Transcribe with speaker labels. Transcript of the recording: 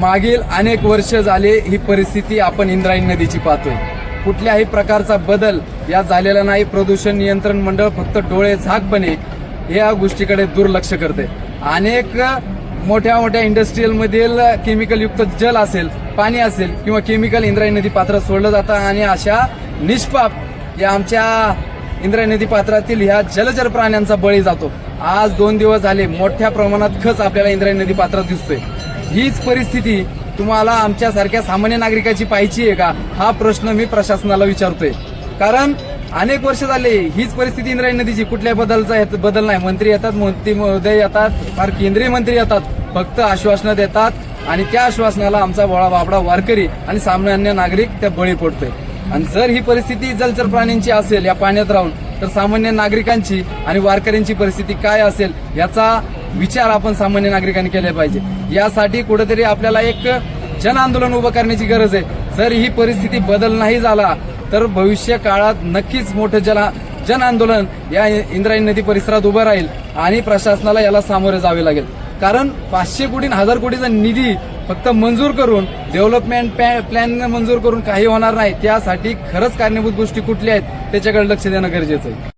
Speaker 1: मागील अनेक वर्ष झाले ही परिस्थिती आपण इंद्रायणी नदीची पाहतोय. कुठल्याही प्रकारचा बदल या झालेला नाही. प्रदूषण नियंत्रण मंडळ फक्त डोळे झाकपणे या गोष्टीकडे दुर्लक्ष करते. अनेक मोठ्या मोठ्या इंडस्ट्रीयलमधील केमिकलयुक्त जल असेल पाणी असेल किंवा केमिकल इंद्रायणी नदी पात्रात सोडलं जातं आणि अशा निष्पाप या आमच्या इंद्रायणी नदी पात्रातील ह्या जलचर प्राण्यांचा बळी जातो. आज दोन दिवस झाले मोठ्या प्रमाणात खच आपल्याला इंद्रायणी नदी पात्रात दिसतोय. हीच परिस्थिती तुम्हाला आमच्यासारख्या सामान्य नागरिकाची पाहिजे आहे का? हा प्रश्न मी प्रशासनाला विचारतोय. कारण अनेक वर्ष झाले हीच परिस्थिती इंद्रायणी नदीची कुठल्या बदलचा येत- बदल नाही. मंत्री येतात मंत्री महोदय येतात फार केंद्रीय मंत्री येतात. फक्त आश्वासनं देतात आणि त्या आश्वासनाला आमचा वळा बाबडा वारकरी आणि सामान्य नागरिक त्या बळी पडतोय. आणि जर ही परिस्थिती जलचर प्राण्यांची असेल या पाण्यात राहून तर सामान्य नागरिकांची आणि वारकऱ्यांची परिस्थिती काय असेल याचा विचार आपण सामान्य नागरिकांनी केला पाहिजे. यासाठी कुठेतरी आपल्याला एक जन आंदोलन उभं करण्याची गरज आहे. जर ही परिस्थिती बदल नाही झाला तर भविष्य काळात नक्कीच मोठं जन जन आंदोलन या इंद्रायणी नदी परिसरात उभं राहील आणि प्रशासनाला याला सामोरे जावे लागेल. कारण पाचशे कोटी हजार कोटीचा निधी फक्त मंजूर करून डेव्हलपमेंट प्लॅन मंजूर करून काही होणार नाही. त्यासाठी खरंच कारणीभूत गोष्टी कुठल्या आहेत त्याच्याकडे लक्ष देणं गरजेचं आहे.